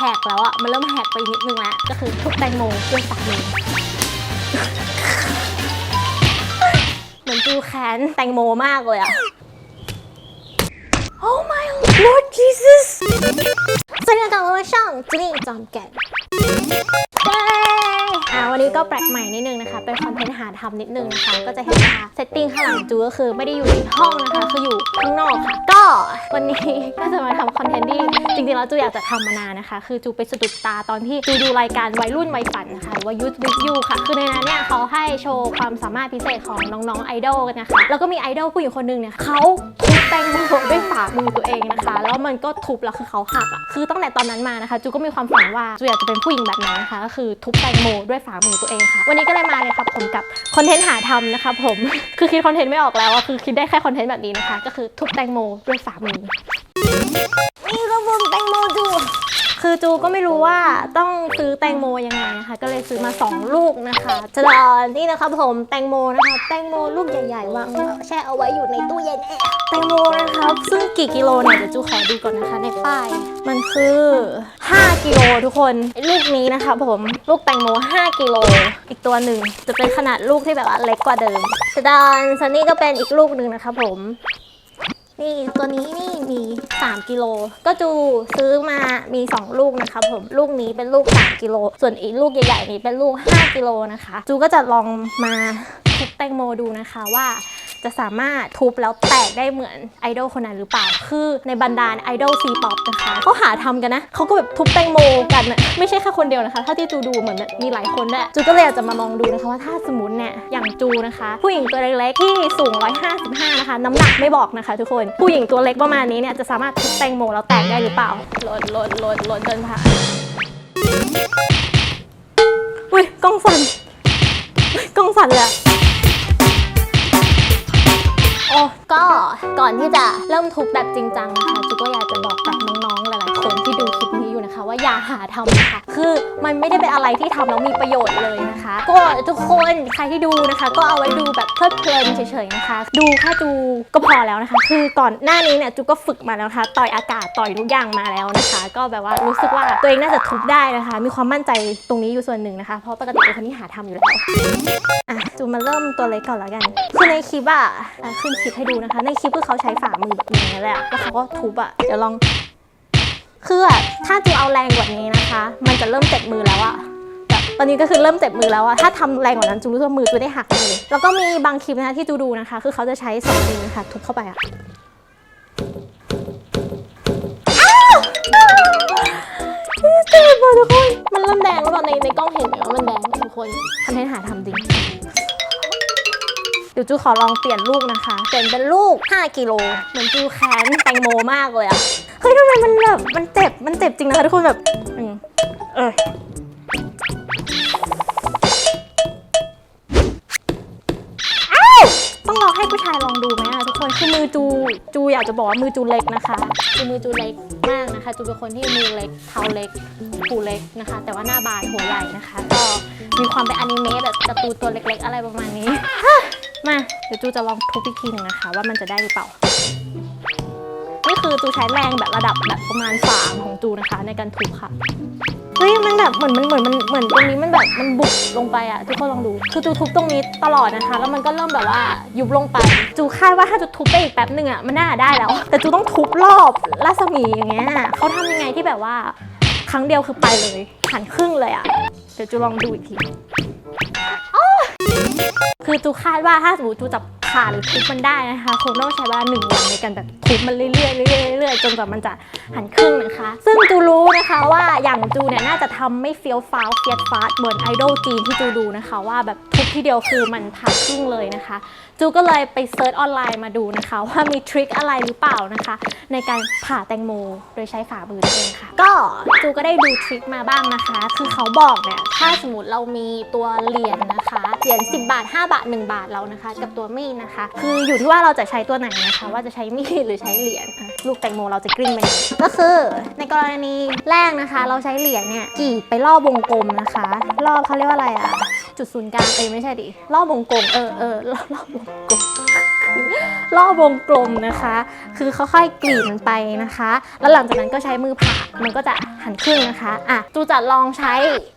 แหกแล้วอะมันเริ่มแหกไปนิดนึงแล้ว ก็คือทุบแตงโมด้วยสามีเหมือนจูแค้นแตงโมมากเลยอะ Oh my Lord Jesus สวัสดีค่ะว่าช่องจูนี่จอมแก่น อ่าวันนี้ก็แปลกใหม่นิดนึงนะคะ เป็นคอนเทนต์หาทำนิดนึงนะคะ ก็จะเห็นว่าเซตติ้งข้างหลังจูก็คือไม่ได้อยู่ในห้องนะคะ คืออยู่ข้างนอกค่ะ ก็วันนี้ก็จะมาทำคอนเทนต์ที่จริงๆแล้วจูอยากจะทำมานานนะคะ คือจูไปสะดุดตาตอนที่จูดูรายการวัยรุ่นวัยฝันนะคะว่า Youth with You ค่ะ คือในนั้นเนี่ยเขาให้โชว์ความสามารถพิเศษของน้องๆไอดอลกันนะคะ แล้วก็มีไอดอลผู้หญิงคนหนึ่งเนี่ยเขา แตงโมด้วยฝ่ามือตัวเองนะคะ แล้วมันก็ทุบแล้วคือเขาหักอะคือตั้งแต่ตอนนั้นมานะคะจูก็มีความฝันว่าจูอยากจะเป็นผู้หญิงแบบนั้นนะคะก็คือทุบแตงโมด้วยฝ่ามือตัวเองค่ะ วันนี้ก็เลยมาเลยครับผมกับคอนเทนต์หาทำนะคะผมคือคิดคอนเทนต์ไม่ออกแล้วอะคือคิดได้แค่คอนเทนต์แบบนี้นะคะ ก็คือทุบแตงโมด้วยฝ่ามือนี่ก็ผมแตงโม คือจูก็ไม่รู้ว่าต้องซื้อแตงโมยังไงนะคะ ก็เลยซื้อมา 2 ลูกนะคะจะดอนนี่นะคะผมแตงโมนะคะ แตงโมลูกใหญ่ๆวางแช่เอาไว้อยู่ในตู้เย็นแอบแตงโมนะคะซึ่งกี่กิโลเนี่ยเดี๋ยวจูขอดูก่อนนะคะในป้าย มันคือ 5 กิโลทุกคนลูกนี้นะคะผมลูกแตงโม 5 กิโลอีกตัวหนึ่งจะเป็นขนาดลูกที่แบบว่าเล็กกว่าเดิมจดอนซันนี่ก็เป็นอีกลูกหนึ่งนะคะผม นี่ตัวนี้นี่มี 3 กิโล ก็จูซื้อมามี 2 ลูกนะคะผมลูกนี้เป็นลูก 3 กิโล ส่วนอีกลูกใหญ่ๆนี้เป็นลูก 5 กิโลนะคะ จูก็จะลองมาทุบแตงโมดูนะคะว่า จะสามารถทุบแล้วแตกได้เหมือนไอดอลคนนั้นหรือเปล่า คือในบรรดาไอดอลซีป๊อปนะคะเขาหาทำกันนะเขาก็แบบทุบแตงโมกันอะไม่ใช่แค่คนเดียวนะคะ ถ้าที่จูดูเหมือนมีหลายคนด้วยจูก็เลยอยากจะมาลองดูนะคะว่าถ้าสมมติเนี่ยอย่างจูนะคะ ผู้หญิงตัวเล็กๆที่สูง 155 นะคะ น้ำหนักไม่บอกนะคะ ทุกคน ผู้หญิงตัวเล็กประมาณนี้เนี่ยจะสามารถทุบแตงโมแล้วแตกได้หรือเปล่าล่นล่นล่นลนเดินผ่านอุ้ยกล้องสั่นกล้องสั่นเลย โอ้ก็ก่อนที่จะเริ่มทุบแบบจริงจังนะคะจุก็อยากจะบอกกับน้อง ว่าอย่าหาทำนะคะคือมันไม่ได้เป็นอะไรที่ทำแล้วมีประโยชน์เลยนะคะ ก็ทุกคนใครที่ดูนะคะ ก็เอาไว้ดูแบบเพลิดเพลินเฉยๆนะคะ ดูแค่ดูก็พอแล้วนะคะ คือก่อนหน้านี้เนี่ยจูก็ฝึกมาแล้วนะคะ ต่อยอากาศต่อยทุกอย่างมาแล้วนะคะ ก็แบบว่ารู้สึกว่าตัวเองน่าจะทุบได้นะคะ มีความมั่นใจตรงนี้อยู่ส่วนหนึ่งนะคะ เพราะปกติเป็นคนที่หาทำอยู่แล้วอะจูมาเริ่มตัวเล็กก่อนแล้วกันคือในคลิปอะอะขึ้นคลิปให้ดูนะคะ ในคลิปคือเขาใช้ฝ่ามือแบบนี้แหละแล้วเขาก็ทุบอะเดี๋ยวลอง คืออะถ้าจูเอาแรงกว่านี้นะคะ มันจะเริ่มเจ็บมือแล้วอะแบบตอนนี้ก็คือเริ่มเจ็บมือแล้วอะถ้าทำแรงกว่านั้นจูรู้สึกว่ามือจูได้หักเลยแล้วก็มีบางคลิปนะที่จูดูนะคะ คือเขาจะใช้สองมือนะคะทุบเข้าไปอะเจ็บอะทุกคนมันเริ่มแดงแล้วแบบในในกล้องเห็นไหมว่ามันแดงทุกคนคอนเทนต์หาทำจริงเดี๋ยวจูขอลองเปลี่ยนลูกนะคะ เปลี่ยนเป็นลูก 5 กิโล เหมือนจูแค้นแตงโมมากเลยอะ เฮ้ยทำไมมันแบบมันเจ็บมันเจ็บจริงนะคะทุกคนแบบอืมเออต้องลองให้ผู้ชายลองดูไหมอะทุกคนคือมือจูจูอยากจะบอกว่ามือจูเล็กนะคะคือมือจูเล็กมากนะคะ จูเป็นคนที่มือเล็กเท้าเล็กหูเล็กนะคะ แต่ว่าหน้าบานหัวใหญ่นะคะ ก็มีความเป็นอนิเมะแบบการ์ตูนตัวเล็ก ๆ อะไรประมาณนี้มาเดี๋ยวจูจะลองทุบอีกทีหนึงนะคะ ว่ามันจะได้หรือเปล่า นี่คือจูใช้แรงแบบระดับแบบประมาณสามของจูนะคะ ในการทุบค่ะเฮ้ยมันแบบเหมือนมันเหมือนมันเหมือนตรงนี้มันแบบมันบุกลงไปอะทุกคนลองดู คือจูทุบตรงนี้ตลอดนะคะ แล้วมันก็เริ่มแบบว่ายุบลงไป จูคาดว่าถ้าจูทุบไปอีกแป๊บหนึ่งอะมันน่าจะได้แล้ว แต่จูต้องทุบรอบรัศมีอย่างเงี้ยเขาทำยังไงที่แบบว่า ครั้งเดียวคือไปเลยหันครึ่งเลยอะเดี๋ยวจูลองดูอีกทีคือจูคาดว่าถ้าสมมติจูจะผ่าหรือทุบมันได้นะคะคงต้องใช้เวลาหนึ่งวันในการแบบทุบมันเรื่อยๆเรื่อยๆเรื่อยๆจนกว่ามันจะหันครึ่งนะคะ ซึ่งจูรู้นะคะว่าอย่างจูเนี่ยน่าจะทำไม่เฟี้ยวฟ้าวเฟียดฟาดเหมือนไอดอลจีนที่จูดูนะคะว่าแบบ ทีเดียวคือมันผ่าครึ่งเลยนะคะ จูก็เลยไปเซิร์ชออนไลน์มาดูนะคะ ว่ามีทริคอะไรหรือเปล่านะคะ ในการผ่าแตงโมโดยใช้ฝ่ามือเองค่ะ ก็จูก็ได้ดูทริคมาบ้างนะคะ คือเขาบอกเนี่ยถ้าสมมติเรามีตัวเหรียญนะคะเหรียญ10 บาท 5 บาท 1 บาทเรานะคะ กับตัวมีดนะคะ คืออยู่ที่ว่าเราจะใช้ตัวไหนนะคะ ว่าจะใช้มีดหรือใช้เหรียญลูกแตงโมเราจะกลิ้งไปไหนก็คือในกรณีแรกนะคะ เราใช้เหรียญเนี่ยกรีดไปรอบวงกลมนะคะ รอบเขาเรียกว่าอะไรอะ จุดศูนย์กลางเอ้ยไม่ใช่ดิรอบวงกลมเออเออรอบรอบวงกลมรอบวงกลมนะคะ คือค่อยๆกรีดมันไปนะคะ แล้วหลังจากนั้นก็ใช้มือผ่ามันก็จะหันครึ่งนะคะอะจูจะลองใช้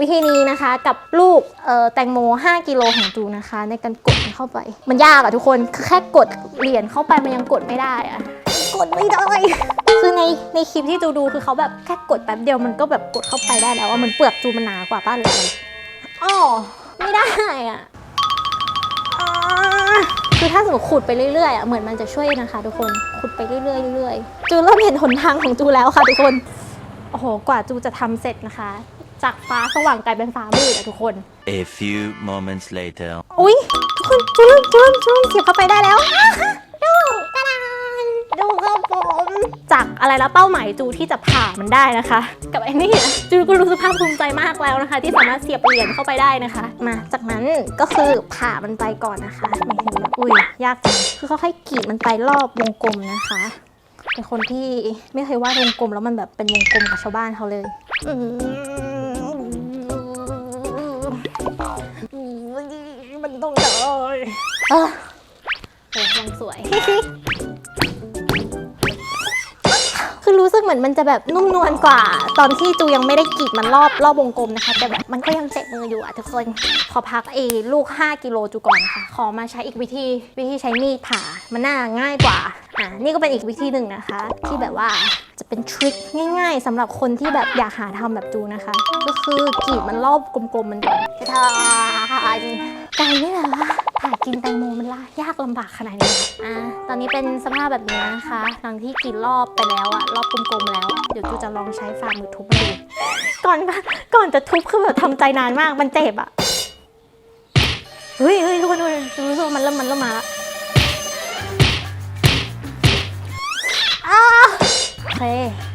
วิธีนี้นะคะ กับลูกเอ่อแตงโม 5 กิโลของจูนะคะ ในการกดมันเข้าไป มันยากอะทุกคนคือแค่กดเหรียญเข้าไปมันยังกดไม่ได้อะกดไม่ได้คือในในคลิปที่จูดูคือเขาแบบแค่กดแป๊บเดียวมันก็แบบกดเข้าไปได้แล้วว่ามันเปลือกจูมันหนากว่าป้าเลยอ๋อ ไม่ได้อะอ่าคือถ้าสมมติขุดไปเรื่อยๆอะเหมือนมันจะช่วยนะคะทุกคนขุดไปเรื่อยๆเรื่อยๆจูเริ่มเห็นหนทางของจูแล้วค่ะทุกคนโอ้โหกว่าจูจะทำเสร็จนะคะ จากฟ้าสว่างกลายเป็นฟ้ามืดอะทุกคน A few moments later. อุ้ยทุกคนจูเริ่มจูเริ่มจูเริ่มเสียบเข้าไปได้แล้ว ครับผม จากอะไรแล้วเป้าหมายจูที่จะผ่ามันได้นะคะ กับไอ้นี่อะจูก็รู้สึกภาคภูมิใจมากแล้วนะคะ ที่สามารถเสียบเหรียญเข้าไปได้นะคะ มาจากนั้นก็คือผ่ามันไปก่อนนะคะไม่เห็นเลยอุ้ยยากจังคือเขาให้กรีดมันไปรอบวงกลมนะคะเป็นคนที่ไม่เคยวาดวงกลมแล้วมันแบบเป็นวงกลมกับชาวบ้านเขาเลยอืมมันต้องเลยเออโอ้ยังสวย เหมือนมันจะแบบนุ่มนวลกว่า ตอนที่จูยังไม่ได้กรีดมันรอบรอบวงกลมนะคะแต่แบบมันก็ยังเจ็บมืออยู่อะทุกคนขอพักเอลูก 5 กิโลจูก่อนนะคะขอมาใช้อีกวิธีวิธีใช้มีดผ่ามันน่าง่ายกว่า อะนี่ก็เป็นอีกวิธีหนึ่งนะคะ ที่แบบว่าจะเป็นทริคง่าย ๆสำหรับคนที่แบบอยากหาทำแบบจูนะคะ ก็คือกรีดมันรอบกลมๆมันก่อนทานไก่นี่แหละวะผ่ากินแตงโมมันละยากลำบากขนาดนี้อะตอนนี้เป็นสภาพแบบนี้นะคะหลังที่กรีดรอบไปแล้วอะรอบกลมๆแล้ว เดี๋ยวจูจะลองใช้ฝ่ามือทุบมันดูก่อนก่อนจะทุบคือแบบทำใจนานมากมันเจ็บอะเฮ้ยเฮ้ยทุกคนทุกคนจูรู้สึกมันเริ่มมันเริ่มมาละ โอเค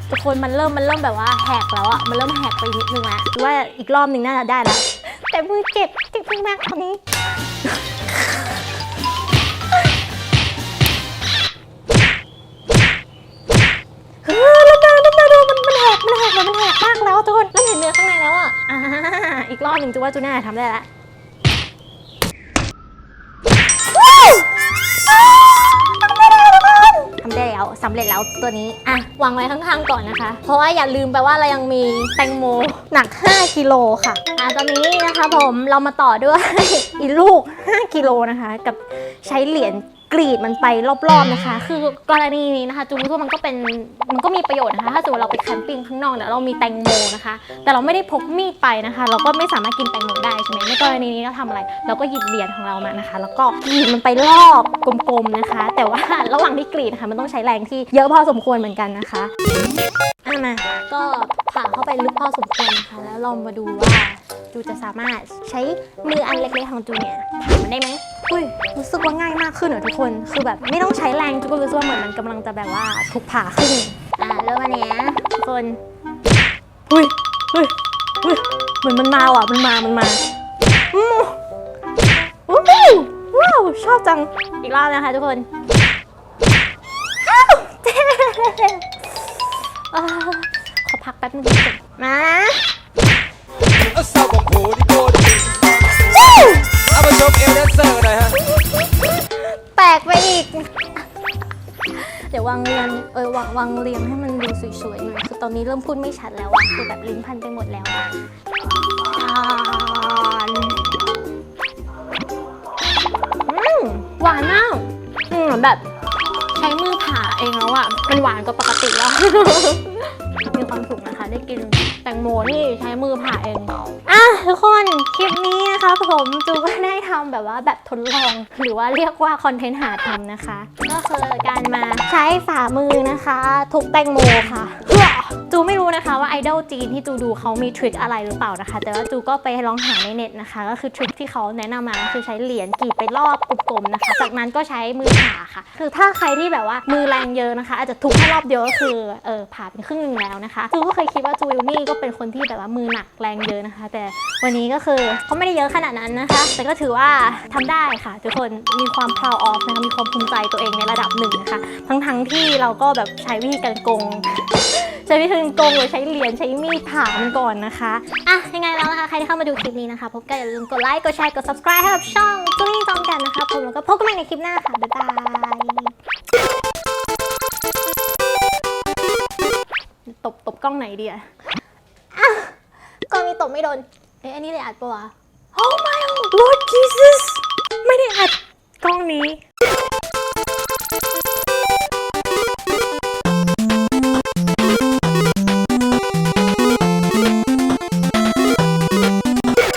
ทุกคนมันเริ่มมันเริ่มแบบว่าแหกแล้วอะมันเริ่มแหกไปนิดนึงแล้วคิดว่าอีกรอบหนึ่งน่าจะได้แล้วแต่มือเจ็บเจ็บมากตอนนี้เฮ้ยแล้วมาแล้วมาดูมันมันแหกมันแหกมันแหกมากแล้วทุกคนแล้วเห็นเนื้อข้างในแล้วอะอ่าอีกรอบหนึ่งจูว่าจูน่าทำได้แล้ว เร็จแล้วตัวนี้อะวางไว้ข้างๆก่อนนะคะ เพราะว่าอย่าลืมไปว่าเรายังมีแตงโมหนัก 5กิโลค่ะอะตอนนี้นะคะผมเรามาต่อด้วย อีลูก 5กิโลนะคะ กับใช้เหรียญ กรีดมันไปรอบๆนะคะ คือกรณีนี้นะคะจูรู้ว่มันก็เป็นมันก็มีประโยชน์นะคะ ถ้าสมมติเราไปแคมปิ้งข้างนอกแล้วเรามีแตงโมนะคะ แต่เราไม่ได้พกมีดไปนะคะ เราก็ไม่สามารถกินแตงโมได้ใช่ไหมในกรณีนี้เราทำอะไร เราก็หยิบเหรียญของเรามานะคะ แล้วก็กรีดมันไปรอบกลมๆนะคะ แต่ว่าระหว่างที่กรีดนะคะมันต้องใช้แรงที่เยอะพอสมควรเหมือนกันนะคะอะมาก็ผ่าเข้าไปลึกพอสมควรนะคะ แล้วลองมาดูว่า จูจะสามารถใช้มืออันเล็กๆของจูเนี่ยผ่ามันได้ไหมอุ้ยรู้สึกว่าง่ายมากขึ้นเหรอทุกคน คือแบบไม่ต้องใช้แรงทุกคนรู้สึกว่าเหมือนมันกำลังจะแบบว่าถูกผ่าขึ้น อ่าเริ่มอันเนี้ยทุกคนอุ้ยอุ้ยอุ้ยเหมือนมันมาว่ะมันมามันมาอืมอู้หูว้าวชอบจังอีกรอบนะคะทุกคนอ้าวเจ็บอ่าขอพักแป๊บนึงมาเอา สาวบอกโหดิโกดิเอามาชมเอลแดนเซอร์กันหน่อยฮะแตกไปอีก เดี๋ยววางเรียงเออวางวางเรียงให้มันดูสวยๆหน่อยคือตอนนี้เริ่มพูดไม่ชัดแล้วอะคือแบบลิ้นพันไปหมดแล้วอะอ่านอืมหวานมากอืมแบบ ใช้มือผ่าเองแล้วอะมันหวานกว่าปกติแล้ว มีความสุขนะคะได้กิน แตงโมที่ใช้มือผ่าเองอะทุกคนคลิปนี้นะคะผมจูก็ได้ทำแบบว่าแบบทดลอง หรือว่าเรียกว่าคอนเทนต์หาทำนะคะ ก็คือการมาใช้ฝ่ามือนะคะ ทุบแตงโมค่ะ จูไม่รู้นะคะว่าไอดอลจีนที่จูดูเขามีทริคอะไรหรือเปล่านะคะ แต่ว่าจูก็ไปลองหาในเน็ตนะคะ ก็คือทริคที่เขาแนะนำมาคือใช้เหรียญกรีดไปรอบกลมๆนะคะ จากนั้นก็ใช้มือผ่าค่ะ คือถ้าใครที่แบบว่ามือแรงเยอะนะคะ อาจจะทุบแค่รอบเดียวก็คือเออผ่าเป็นครึ่งหนึงแล้วนะคะจูก็เคยคิดว่าจูวิลนี่ก็เป็นคนที่แบบว่ามือหนักแรงเยอะนะคะ แต่วันนี้ก็คือเขาไม่ได้เยอะขนาดนั้นนะคะ แต่ก็ถือว่าทำได้ค่ะ ทุกคนมีความ proud of นะคะมีความภูมิใจตัวเองในระดับหนึ่งนะคะ ทั้งๆที่เราก็แบบใช้วิธีการโกง ช้จะวิธีโกงหรือใช้เหรียญใช้มีดผ่ามันก่อนนะคะอะยังไงแล้วนะคะใครที่เข้ามาดูคลิปนี้นะคะ พบกันอย่าลืมกดไลค์กดแชร์กด subscribe ให้กับช่องจุ้ยจอมกันนะคะผมแล้วก็พบกันใหม่ในคลิปหน้าค่ะบ๊ายบายตบตบกล้องไหนดีอะอะกล้องนี้ตบไม่โดนเอ๊ะอันนี้เลยอัดปะวะ Oh my Lord Jesus ไม่ได้อัดกล้องนี้